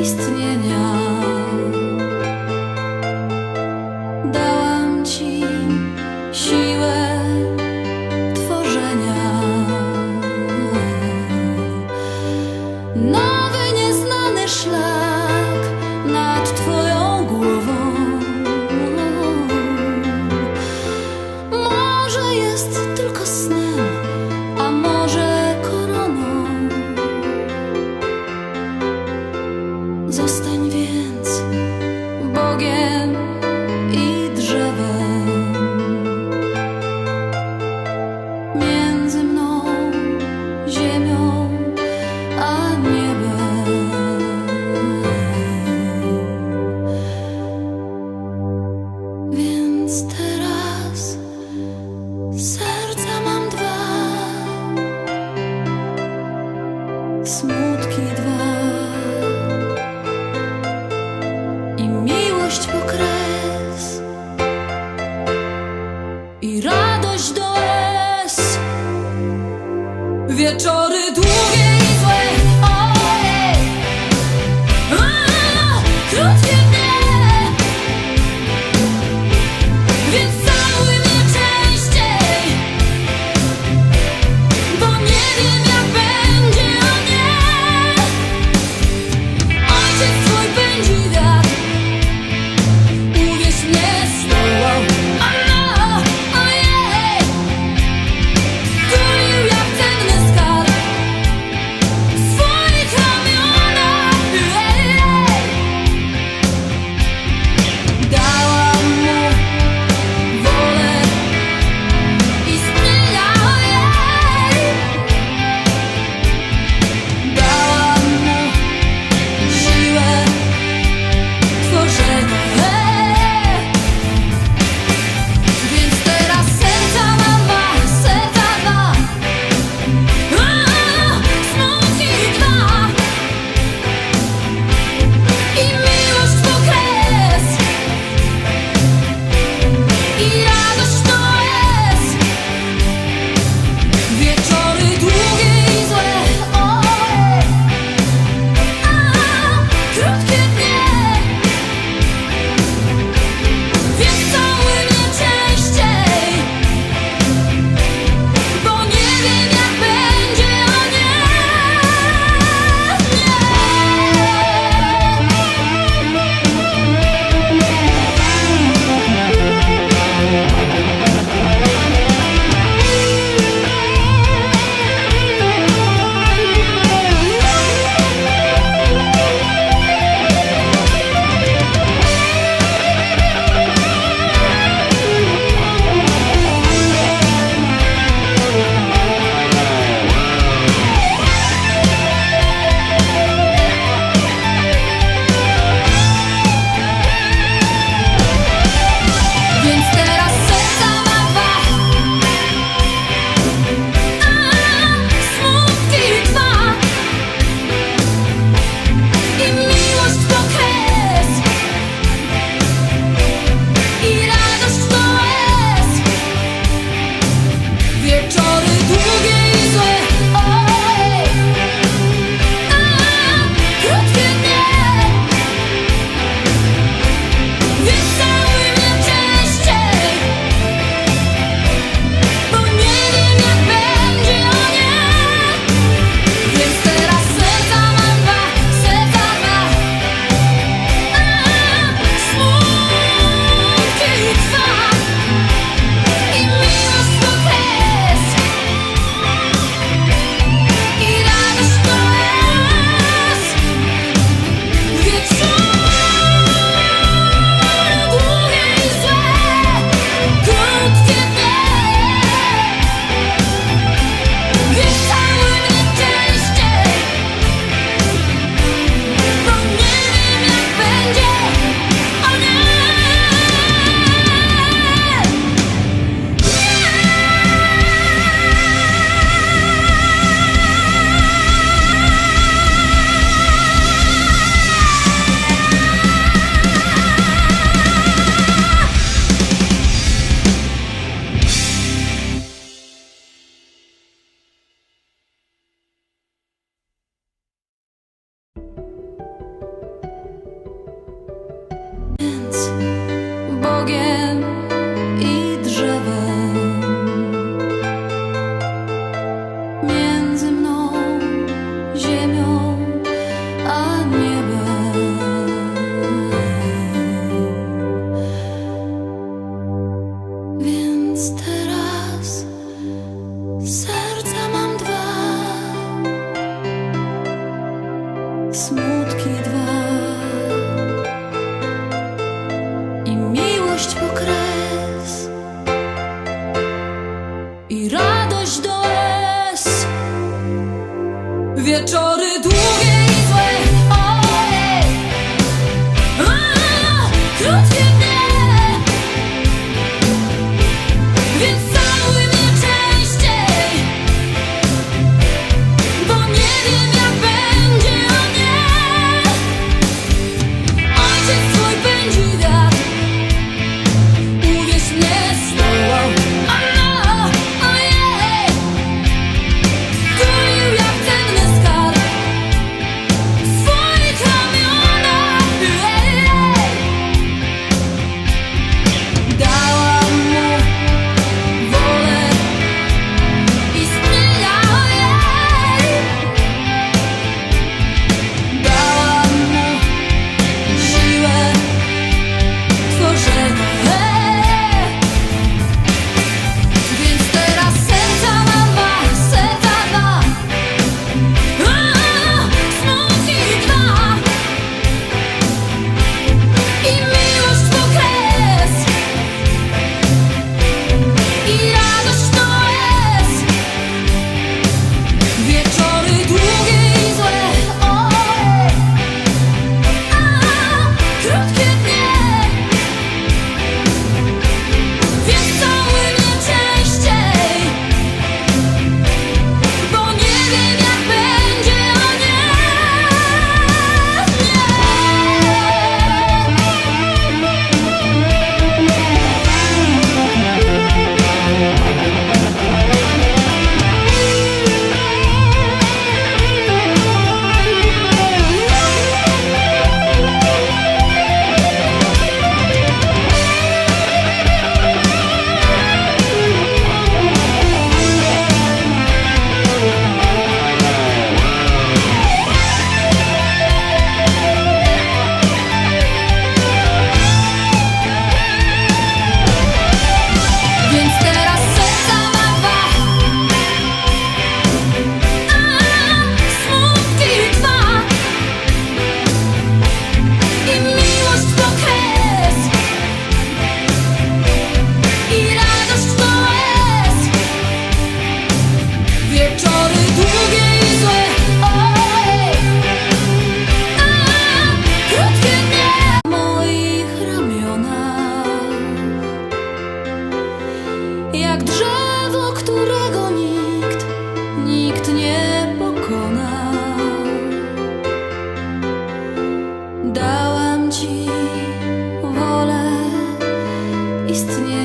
istnienia. Serca mam dwa, smutki dwa. I miłość po kres. I radość do Wieczory długie. night. Wieczory ci wolę istnienia.